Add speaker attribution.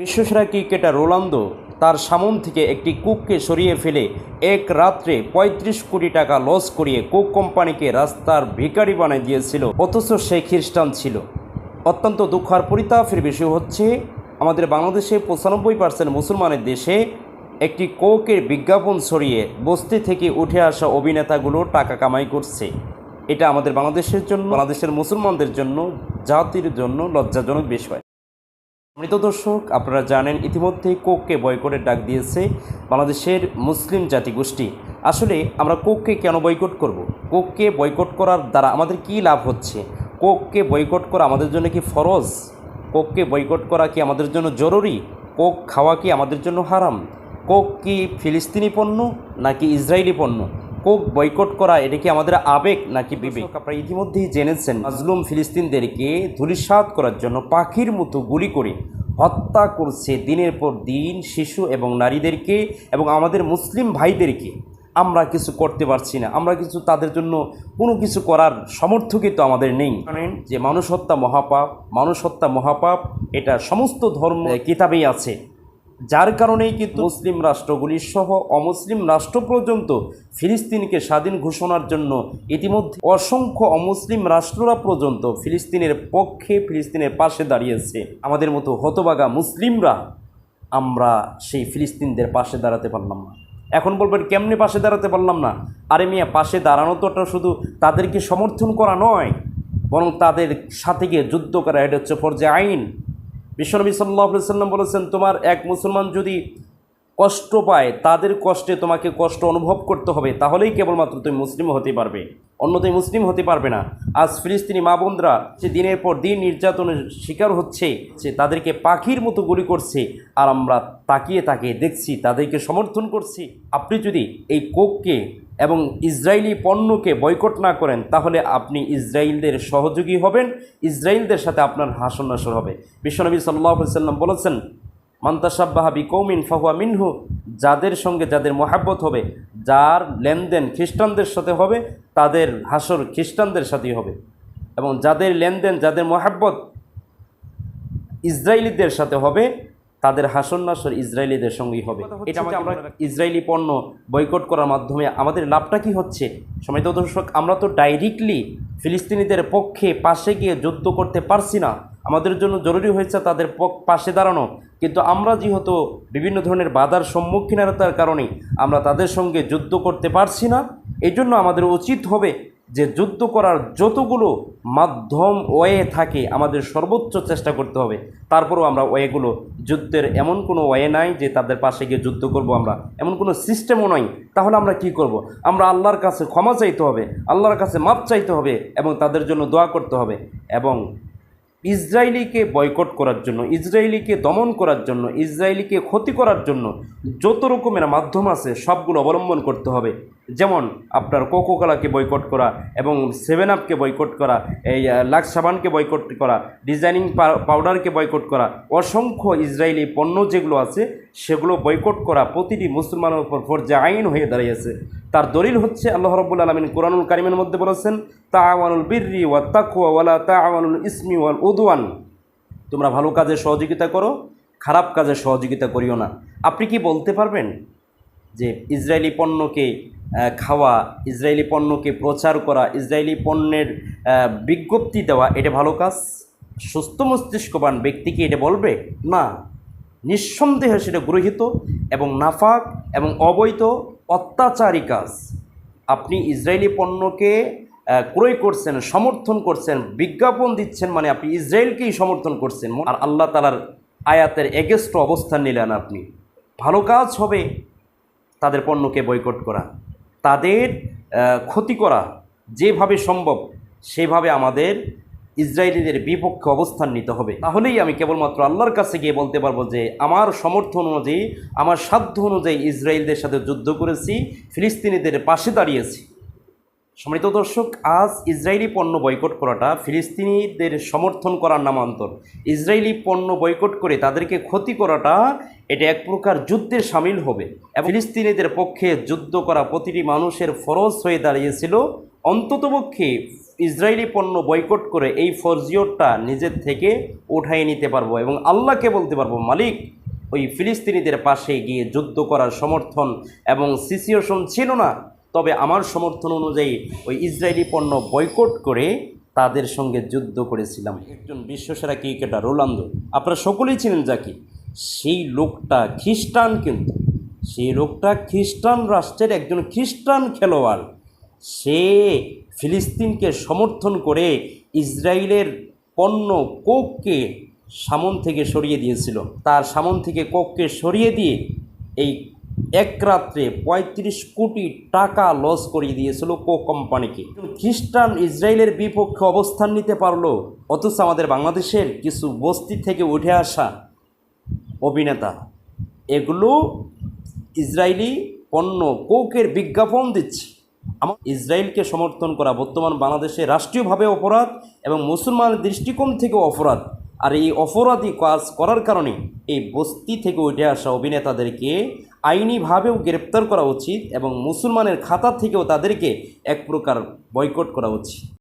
Speaker 1: বিশ্বসেরা cricketer Ronaldo তার সামন থেকে একটি কুককে সরিয়ে ফেলে এক রাত্রে ৩৫ কোটি টাকা লস করিয়ে কুক কোম্পানিকে রাস্তার ভিখারি বানিয়ে দিয়েছিল। অথচ সে খ্রিস্টান ছিল। অত্যন্ত দুঃখ আর পরিতাপের বিষয় হচ্ছে, আমাদের বাংলাদেশে পঁচানব্বই পার্সেন্ট মুসলমানের দেশে একটি কোকের বিজ্ঞাপন সরিয়ে বস্তি থেকে উঠে আসা অভিনেতাগুলো টাকা কামাই করছে। এটা আমাদের বাংলাদেশের জন্য, বাংলাদেশের মুসলমানদের জন্য, জাতির জন্য লজ্জাজনক বিষয়। মৃত দর্শক, আপনারা জানেন ইতিমধ্যে কোককে বয়কটের ডাক দিয়েছে বাংলাদেশের মুসলিম জাতিগোষ্ঠী। আসলে আমরা কোককে কেন বয়কট করব। কোককে বয়কট করার দ্বারা আমাদের কি লাভ হচ্ছে? কোককে বয়কট করা আমাদের জন্য কি ফরজ? কোককে বয়কট করা কি আমাদের জন্য জরুরি? কোক খাওয়া কি আমাদের জন্য হারাম? কোক কি ফিলিস্তিনি পণ্য নাকি ইসরায়েলি পণ্য? কোক বয়কট করা এটা কি আমাদের আবেগ নাকি বিবেক? আপনারা ইতিমধ্যেই জেনেছেন মাজলুম ফিলিস্তিনদেরকে ধূলিসাৎ করার জন্য পাখির মতো গুলি করে হত্যা করছে দিনের পর দিন শিশু এবং নারীদেরকে এবং আমাদের মুসলিম ভাইদেরকে। আমরা কিছু করতে পারছি না আমরা কিছু তাদের জন্য কোনো কিছু করার সামর্থ্যই তো আমাদের নেই। জানেন যে মানুষ হত্যা মহাপাপ মানুষ হত্যা মহাপাপ এটা সমস্ত ধর্ম কিতাবেই আছে। যার কারণেই কিন্তু মুসলিম রাষ্ট্রগুলি সহ অমুসলিম রাষ্ট্র পর্যন্ত ফিলিস্তিনকে স্বাধীন ঘোষণার জন্য ইতিমধ্যে অসংখ্য অমুসলিম রাষ্ট্ররা পর্যন্ত ফিলিস্তিনের পক্ষে ফিলিস্তিনের পাশে দাঁড়িয়েছে। আমাদের মতো হতবাগা মুসলিমরা আমরা সেই ফিলিস্তিনদের পাশে দাঁড়াতে পারলাম না। এখন বলবেন, কেমনে পাশে দাঁড়াতে পারলাম না? আরে মিয়া, পাশে দাঁড়ানো তো ওটা শুধু তাদেরকে সমর্থন করা নয়, বরং তাদের সাথে গিয়ে যুদ্ধ করা, এটা হচ্ছে ফরজে আইন। বিশ্বনবী সাল্লাহ সাল্লাম বলেছেন, তোমার এক মুসলমান যদি কষ্ট পায়, তাদের কষ্টে তোমাকে কষ্ট অনুভব করতে হবে, তাহলেই কেবলমাত্র তুমি মুসলিম হতে পারবে। অন্যথায় মুসলিম হতে পারবে না। আজ ফিলিস্তিনি মা বোনরা যে দিনের পর দিন নির্যাতনের শিকার হচ্ছে, সে তাদেরকে পাখির মতো গুলি করছে, আর আমরা তাকিয়ে তাকিয়ে দেখছি, তাদেরকে সমর্থন করছি। আপনি যদি এই কোককে এবং ইসরায়েলি পণ্যকে বয়কট না করেন, তাহলে আপনি ইসরায়েলদের সহযোগী হবেন, ইসরায়েলদের সাথে আপনার হাসন নাসর হবে। বিশ্বনবী সাল্লাহ সাল্লাম বলেছেন মান্তাসাব্বাহাবি কৌমিন ফাহুয়া মিনহু যাদের সঙ্গে যাদের মহাব্বত হবে, যার লেনদেন খ্রিস্টানদের সাথে হবে, তাদের হাসর খ্রিস্টানদের সাথেই হবে। এবং যাদের লেনদেন, যাদের মহাব্বত ইসরায়েলিদের সাথে হবে তাদের হাসন নাসর ইসরায়েলিদের সঙ্গেই হবে। এটা আমাকে আমরা ইসরায়েলি পণ্য বয়কট করার মাধ্যমে আমাদের লাভটা কি হচ্ছে? সময় দর্শক আমরা তো ডাইরেক্টলি ফিলিস্তিনিদের পক্ষে পাশে গিয়ে যুদ্ধ করতে পারছি না। আমাদের জন্য জরুরি হয়েছে তাদের পাশে দাঁড়ানো। কিন্তু আমরা যেহেতু বিভিন্ন ধরনের বাধার সম্মুখীনতার কারণে আমরা তাদের সঙ্গে যুদ্ধ করতে পারছি না এই জন্য আমাদের উচিত হবে যে যুদ্ধ করার যতগুলো মাধ্যম, ওয়ে থাকে, আমাদের সর্বোচ্চ চেষ্টা করতে হবে। তারপরেও আমরা ওয়েগুলো, যুদ্ধের এমন কোনো ওয়ে নাই যে তাদের পাশে গিয়ে যুদ্ধ করব আমরা। এমন কোনো সিস্টেমও নাই। তাহলে আমরা কি করব। আমরা আল্লাহর কাছে ক্ষমা চাইতে হবে, আল্লাহর কাছে মাপ চাইতে হবে এবং তাদের জন্য দোয়া করতে হবে। এবং ইসরায়েলিকে বয়কট করার জন্য, ইসরায়েলিকে দমন করার জন্য, ইসরায়েলিকে ক্ষতি করার জন্য যত রকমের মাধ্যম আছে, সবগুলো অবলম্বন করতে হবে। যেমন আপনার কোকোকোলাকে বয়কট করা এবং সেভেন আপকে বয়কট করা, এই লাক্স সাবানকে বয়কট করা, ডিজাইনিং পাউডারকে বয়কট করা, অসংখ্য ইসরায়েলি পণ্য যেগুলো আছে, সেগুলো বয়কট করা প্রতিটি মুসলমানের উপর ফরজে আইন হয়ে দাঁড়িয়েছে। তার দলিল হচ্ছে, আল্লাহ রব্বুল আলমিন কোরআনুল কারিমের মধ্যে বলেছেন তাওয়ানুল বিররি ওয়া তাকুয়া ওয়ালা তাওয়ানুল ইসমি ওয়াল উদওয়ান। তোমরা ভালো কাজে সহযোগিতা করো, খারাপ কাজে সহযোগিতা করিও না। আপনি কি বলতে পারবেন যে ইসরায়েলি পণ্যকে খাওয়া, ইসরায়েলি পণ্যকে প্রচার করা, ইসরায়েলি পণ্যের বিজ্ঞপ্তি দেওয়া, এটা ভালো কাজ? সুস্থ মস্তিষ্কবান ব্যক্তি কি এটা বলবে? না। নিঃসন্দেহে সেটা গৃহীত এবং নাফাক এবং অবৈধ অত্যাচারী কাজ। আপনি ইসরায়েলি পণ্যকে ক্রয় করছেন, সমর্থন করছেন, বিজ্ঞাপন দিচ্ছেন মানে আপনি ইসরায়েলকেই সমর্থন করছেন। আর আল্লাহ তালার আয়াতের এগেস্ট অবস্থান নিলেন আপনি। ভালো কাজ হবে তাদের পণ্যকে বয়কট করা, তাদের ক্ষতি করা, যেভাবে সম্ভব সেভাবে আমাদের ইসরায়েলিদের বিপক্ষে অবস্থান নিতে হবে। তাহলেই আমি কেবলমাত্র আল্লাহর কাছে গিয়ে বলতে পারব যে, আমার সমর্থন অনুযায়ী, আমার সাধ্য অনুযায়ী ইসরায়েলদের সাথে যুদ্ধ করেছি, ফিলিস্তিনিদের পাশে দাঁড়িয়েছি। সম্মানিত দর্শক, আজ ইসরায়েলি পণ্য বয়কট করাটা, ফিলিস্তিনিদের সমর্থন করার নামান্তর। ইসরায়েলি পণ্য বয়কট করে তাদেরকে ক্ষতি করাটা, এটা এক প্রকার যুদ্ধে সামিল হবে। এবং ফিলিস্তিনিদের পক্ষে যুদ্ধ করা প্রতিটি মানুষের ফরজ হয়ে দাঁড়িয়েছিল। অন্ততপক্ষে ইসরায়েলি পণ্য বয়কট করে এই ফরজিয়তটা নিজের থেকে উঠাই নিতে পারব এবং আল্লাহকে বলতে পারব, মালিক, ওই ফিলিস্তিনিদের পাশে গিয়ে যুদ্ধ করার সমর্থন এবং সিচুয়েশন ছিল না। তবে আমার সমর্থন অনুযায়ী ওই ইসরায়েলি পণ্য বয়কট করে তাদের সঙ্গে যুদ্ধ করেছিলাম। একজন বিশ্বসেরা ক্রিকেটার রোনাল্ডো আপনারা সকলেই ছিলেন যাকে সেই লোকটা খ্রিস্টান কিন্তু, সেই লোকটা খ্রিস্টান রাষ্ট্রের একজন খ্রিস্টান খেলোয়াড়। সে ফিলিস্তিনকে সমর্থন করে ইসরায়েলের পণ্য কোককে সামন থেকে সরিয়ে দিয়েছিল। তার সামন থেকে কোককে সরিয়ে দিয়ে এই এক রাত্রে পঁয়ত্রিশ কোটি টাকা লস করিয়ে দিয়েছিল কো কোম্পানিকে। খ্রিস্টান ইসরায়েলের বিপক্ষে অবস্থান নিতে পারল, অথচ আমাদের বাংলাদেশের কিছু বস্তি থেকে উঠে আসা অভিনেতা। এগুলো ইসরায়েলি পণ্য কোকের বিজ্ঞাপন দিচ্ছে। আমার ইসরায়েলকে সমর্থন করা বর্তমান বাংলাদেশে রাষ্ট্রীয়ভাবে অপরাধ এবং মুসলমানের দৃষ্টিকোণ থেকেও অপরাধ। আর এই অপরাধী কাজ করার কারণে এই বস্তি থেকে উঠে আসা অভিনেতাদেরকে আইনিভাবেও গ্রেপ্তার করা উচিত এবং মুসলমানের খাতা থেকেও তাদেরকে এক প্রকার বয়কট করা উচিত।